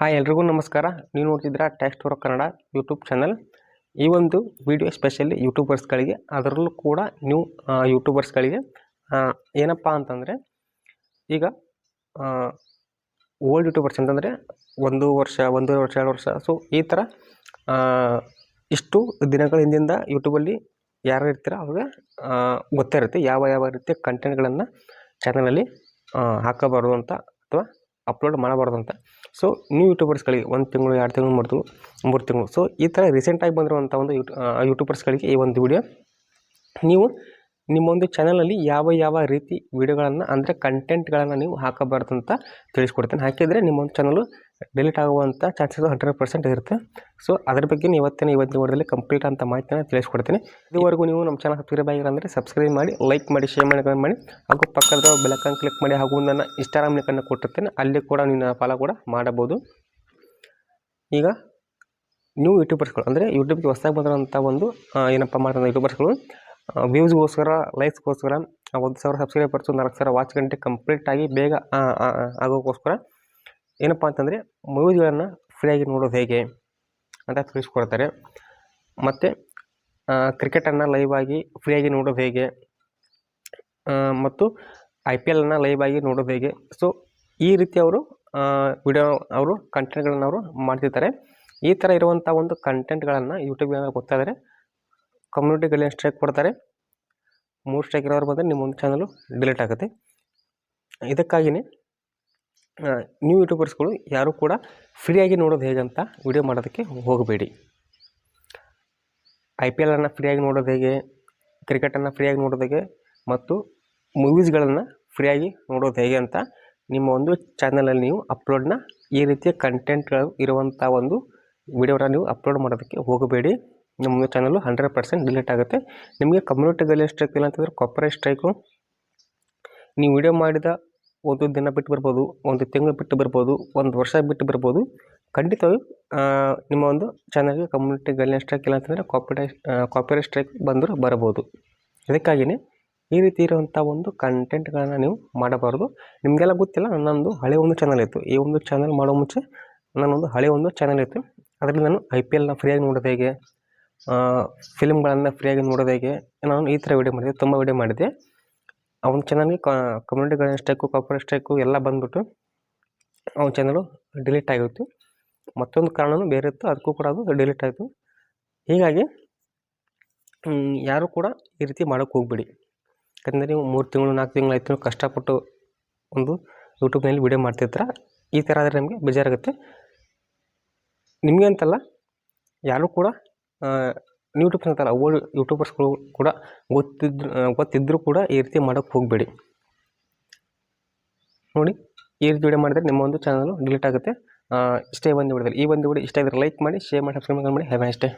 Hi ಎಲ್ರಿಗೂ ನಮಸ್ಕಾರ. ನೀವು ನೋಡ್ತಿದ್ದೀರಾ tax tour Kannada YouTube channel ಈ ಒಂದು ವಿಡಿಯೋ ಸ್ಪೆಷಲಿ ಯೂಟ್ಯೂಬರ್ಸ್ಗಳಿಗೆ ಅದರಲ್ಲೂ ಕೂಡ ನ್ಯೂ ಯೂಟ್ಯೂಬರ್ಸ್ಗಳಿಗೆ ಏನಪ್ಪ ಅಂತಂದರೆ, ಈಗ ಓಲ್ಡ್ ಯೂಟ್ಯೂಬರ್ಸ್ ಅಂತಂದರೆ ಒಂದು ವರ್ಷ ಒಂದೂವರೆ ವರ್ಷ, ಎರಡು ವರ್ಷ ಸೊ ಈ ಥರ ಇಷ್ಟು ದಿನಗಳ ಹಿಂದಿಂದ ಯೂಟ್ಯೂಬಲ್ಲಿ ಯಾರು ಇರ್ತೀರ ಅವ್ರಿಗೆ ಗೊತ್ತಿರುತ್ತೆ ಯಾವ ಯಾವ ರೀತಿಯ ಕಂಟೆಂಟ್ಗಳನ್ನು ಚಾನಲಲ್ಲಿ ಹಾಕಬಾರ್ದು ಅಂತ ಅಥವಾ ಅಪ್ಲೋಡ್ ಮಾಡಬಾರ್ದು ಅಂತ. ಸೊ ನ್ಯೂ ಯೂಟ್ಯೂಬರ್ಸ್ಗಳಿಗೆ ಒಂದು ತಿಂಗಳು, ಎರಡು ತಿಂಗಳು, ಮೂರು ತಿಂಗಳು ಮೂರು ತಿಂಗಳು. ಸೊ ಈ ಥರ ರೀಸೆಂಟಾಗಿ ಬಂದಿರುವಂಥ ಒಂದು ಯೂಟ್ಯೂ ಯೂಟ್ಯೂಬರ್ಸ್ಗಳಿಗೆ ಈ ಒಂದು ವಿಡಿಯೋ ನೀವು ನಿಮ್ಮೊಂದು ಚಾನಲಲ್ಲಿ ಯಾವ ಯಾವ ರೀತಿ ವಿಡಿಯೋಗಳನ್ನು ಅಂದರೆ ಕಂಟೆಂಟ್ಗಳನ್ನು ನೀವು ಹಾಕಬಾರ್ದು ಅಂತ ತಿಳಿಸ್ಕೊಡ್ತೇನೆ. ಹಾಕಿದರೆ ನಿಮ್ಮೊಂದು ಚಾನಲು ಡಿಲೀಟ್ ಆಗುವಂಥ ಚಾನ್ಸಸ್ ಹಂಡ್ರೆಡ್ ಪರ್ಸೆಂಟ್ ಇರುತ್ತೆ. ಸೊ ಅದ್ರ ಬಗ್ಗೆ ಇವತ್ತಿನ ಇವತ್ತಿನ ವಿಡಿಯೋದಲ್ಲಿ ಕಂಪ್ಲೀಟ್ ಅಂತ ಮಾಹಿತಿನ ತಿಳಿಸ್ಕೊಡ್ತೀನಿ. ಇದುವರೆಗೂ ನೀವು ನಮ್ಮ ಚಾನಲ್ ಸಬ್ಸ್ಕ್ರೈಬ್ ಆಗಿಲ್ಲ ಅಂದರೆ ಸಬ್ಸ್ಕ್ರೈಬ್ ಮಾಡಿ ಲೈಕ್ ಮಾಡಿ ಶೇರ್ ಮಾಡಿ ಕಮೆಂಟ್ ಮಾಡಿ. ಹಾಗೂ ಪಕ್ಕದ ಬೆಲಕನ್ನು ಕ್ಲಿಕ್ ಮಾಡಿ ಹಾಗೂ ನನ್ನ ಇನ್ಸ್ಟಾಗ್ರಾಮ್ ಲಿಂಕನ್ನು ಕೊಟ್ಟಿರ್ತೇನೆ. ಅಲ್ಲಿ ಕೂಡ ನೀವು ಫಾಲೋ ಕೂಡ ಮಾಡಬಹುದು. ಈಗ ನ್ಯೂ ಯೂಟ್ಯೂಬರ್ಸ್ಗಳು ಅಂದರೆ ಯೂಟ್ಯೂಬ್ಗೆ ಹೊಸದಾಗಿ ಬಂದಿರೋಂಥ ಒಂದು ಏನಪ್ಪ ಮಾಡ್ತಾರೆ ಯೂಟ್ಯೂಬರ್ಸ್ಗಳು ವ್ಯೂಸ್ಗೋಸ್ಕರ ಲೈಕ್ಸ್ಗೋಸ್ಕರ ಒಂದು ಸಾವಿರ ಸಬ್ಸ್ಕ್ರೈಬರ್ಸು ನಾಲ್ಕು ಸಾವಿರ ವಾಚ್ ಗಂಟೆ ಕಂಪ್ಲೀಟಾಗಿ ಬೇಗ ಆಗೋಕ್ಕೋಸ್ಕರ ಏನಪ್ಪ ಅಂತಂದರೆ ಮೂವಿಗಳನ್ನು ಫ್ರೀಯಾಗಿ ನೋಡೋದು ಹೇಗೆ ಅಂತ ತಿಳಿಸ್ಕೊಡ್ತಾರೆ. ಮತ್ತು ಕ್ರಿಕೆಟನ್ನು ಲೈವ್ ಆಗಿ ಫ್ರೀಯಾಗಿ ನೋಡೋದು ಹೇಗೆ? ಮತ್ತು ಐ ಪಿ ಎಲನ್ನು ಲೈವ್ ಆಗಿ ನೋಡೋದು ಹೇಗೆ? ಸೊ ಈ ರೀತಿ ಅವರು ವಿಡಿಯೋ ಅವರು ಕಂಟೆಂಟ್ಗಳನ್ನು ಅವರು ಮಾಡ್ತಿರ್ತಾರೆ ಈ ಥರ ಇರುವಂಥ ಒಂದು ಕಂಟೆಂಟ್ಗಳನ್ನು ಯೂಟ್ಯೂಬ್ಗೆ ಗೊತ್ತಾದರೆ ಕಮ್ಯುನಿಟಿಗಳಲ್ಲಿ ಸ್ಟ್ರೈಕ್ ಕೊಡ್ತಾರೆ? ಮೂರು ಸ್ಟ್ರೈಕ್ ಇರೋರು ಬಂದರೆ ನಿಮ್ಮ ಒಂದು ಚಾನಲು ಡಿಲೀಟ್ ಆಗುತ್ತೆ. ಇದಕ್ಕಾಗಿಯೇ ನ್ಯೂ ಯೂಟ್ಯೂಬರ್ಸ್ಗಳು ಯಾರೂ ಕೂಡ ಫ್ರೀಯಾಗಿ ನೋಡೋದು ಹೇಗಂತ ವಿಡಿಯೋ ಮಾಡೋದಕ್ಕೆ ಹೋಗಬೇಡಿ. ಐ ಪಿ ಎಲನ್ನು ಫ್ರೀಯಾಗಿ ನೋಡೋದು ಹೇಗೆ ಕ್ರಿಕೆಟನ್ನು ಫ್ರೀಯಾಗಿ ನೋಡೋದು ಹೇಗೆ ಮತ್ತು ಮೂವೀಸ್ಗಳನ್ನು ಫ್ರೀಯಾಗಿ ನೋಡೋದು ಹೇಗೆ ಅಂತ ನಿಮ್ಮ ಒಂದು ಚಾನಲಲ್ಲಿ ನೀವು ಅಪ್ಲೋಡ್ನ ಈ ರೀತಿಯ ಕಂಟೆಂಟ್ಗಳು ಇರುವಂಥ ಒಂದು ವಿಡಿಯೋನ ನೀವು ಅಪ್ಲೋಡ್ ಮಾಡೋದಕ್ಕೆ ಹೋಗಬೇಡಿ. ನಿಮ್ಮ ಚಾನಲು ಹಂಡ್ರೆಡ್ ಪರ್ಸೆಂಟ್ ಡಿಲೀಟ್ ಆಗುತ್ತೆ. ನಿಮಗೆ ಕಮ್ಯುನಿಟಿ ಗೈಡ್ಲೈನ್ ಸ್ಟ್ರೈಕ್ ಇಲ್ಲ ಅಂತಂದರೆ ಕಾಪರೇಟ್ ಸ್ಟ್ರೈಕು ನೀವು ವಿಡಿಯೋ ಮಾಡಿದ ಒಂದು ದಿನ ಬಿಟ್ಟು ಬರ್ಬೋದು, ಒಂದು ತಿಂಗಳು ಬಿಟ್ಟು ಬರ್ಬೋದು, ಒಂದು ವರ್ಷ ಬಿಟ್ಟು ಬರ್ಬೋದು. ಖಂಡಿತವಾಗಿ ನಿಮ್ಮ ಒಂದು ಚಾನಲ್ಗೆ ಕಮ್ಯುನಿಟಿ ಗಲ್ಲಿನ ಸ್ಟ್ರೈಕ್ ಇಲ್ಲ ಅಂತಂದರೆ ಕಾಪಿರೈಟ್ ಕಾಪಿರೈಟ್ ಸ್ಟ್ರೈಕ್ ಬಂದರೂ ಬರಬಹುದು ಅದಕ್ಕಾಗಿಯೇ ಈ ರೀತಿ ಇರುವಂಥ ಒಂದು ಕಂಟೆಂಟ್ಗಳನ್ನು ನೀವು ಮಾಡಬಾರ್ದು. ನಿಮಗೆಲ್ಲ ಗೊತ್ತಿಲ್ಲ, ನನ್ನೊಂದು ಹಳೆ ಒಂದು ಚಾನಲ್ ಇತ್ತು. ಈ ಒಂದು ಚಾನಲ್ ಮಾಡೋ ಮುಂಚೆ ನನ್ನೊಂದು ಹಳೆ ಒಂದು ಚಾನಲ್ ಇತ್ತು. ಅದರಲ್ಲಿ ನಾನು ಐ ಪಿ ಎಲ್ನ ಫ್ರೀಯಾಗಿ ನೋಡೋದು ಹೇಗೆ ಫಿಲ್ಮ್ಗಳನ್ನು ಫ್ರೀಯಾಗಿ ನೋಡೋದು ಹೇಗೆ, ನಾನು ಈ ಥರ ವಿಡಿಯೋ ಮಾಡಿದೆ, ತುಂಬ ವಿಡಿಯೋ ಮಾಡಿದ್ದೆ ಒಂದು ಚಾನಲ್ಗೆ community guideline strike copyright strike ಎಲ್ಲ ಬಂದ್ಬಿಟ್ಟು ಅವ್ನ ಚಾನಲು ಡಿಲೀಟ್ ಆಗಿತ್ತು. ಮತ್ತೊಂದು ಕಾರಣವೂ ಬೇರೆ ಇತ್ತು, ಅದಕ್ಕೂ ಕೂಡ ಅದು ಡಿಲೀಟ್ ಆಯಿತು. ಹೀಗಾಗಿ ಯಾರೂ ಕೂಡ ಈ ರೀತಿ ಮಾಡೋಕ್ಕೆ ಹೋಗ್ಬೇಡಿ. ಯಾಕಂದರೆ ನೀವು ಮೂರು ತಿಂಗಳು, ನಾಲ್ಕು ತಿಂಗಳು ಐದು ತಿಂಗಳು ಕಷ್ಟಪಟ್ಟು ಒಂದು ಯೂಟ್ಯೂಬ್ನಲ್ಲಿ ವಿಡಿಯೋ ಮಾಡ್ತಿರ್ತಾರೆ ಈ ಥರ ಆದರೆ ನಮಗೆ ಬೇಜಾರಾಗುತ್ತೆ. ನಿಮಗೆ ಅಂತಲ್ಲ, ಯಾರೂ ಕೂಡ ಯೂಟ್ಯೂಬ್ಸ್ ಅಂತಲ್ಲ ಓಲ್ಡ್ ಯೂಟ್ಯೂಬರ್ಸ್ಗಳು ಕೂಡ ಗೊತ್ತಿದ್ರು ಗೊತ್ತಿದ್ದರೂ ಕೂಡ ಈ ರೀತಿ ಮಾಡೋಕ್ಕೆ ಹೋಗಬೇಡಿ. ನೋಡಿ, ಈ ರೀತಿ ವಿಡಿಯೋ ಮಾಡಿದರೆ ನಿಮ್ಮ ಒಂದು ಚಾನಲು ಡಿಲೀಟ್ ಆಗುತ್ತೆ. ಇಷ್ಟೇ ಒಂದು ವಿಡಿಯೋದಲ್ಲಿ ಈ ಒಂದು ವಿಡಿಯೋ ಇಷ್ಟ ಇದ್ದರೆ ಲೈಕ್ ಮಾಡಿ ಶೇರ್ ಮಾಡಿ ಸಬ್ಸ್ಕ್ರೈಬ್ ಮಾಡಿ ಹ್ಯಾವ್ ಅಷ್ಟೇ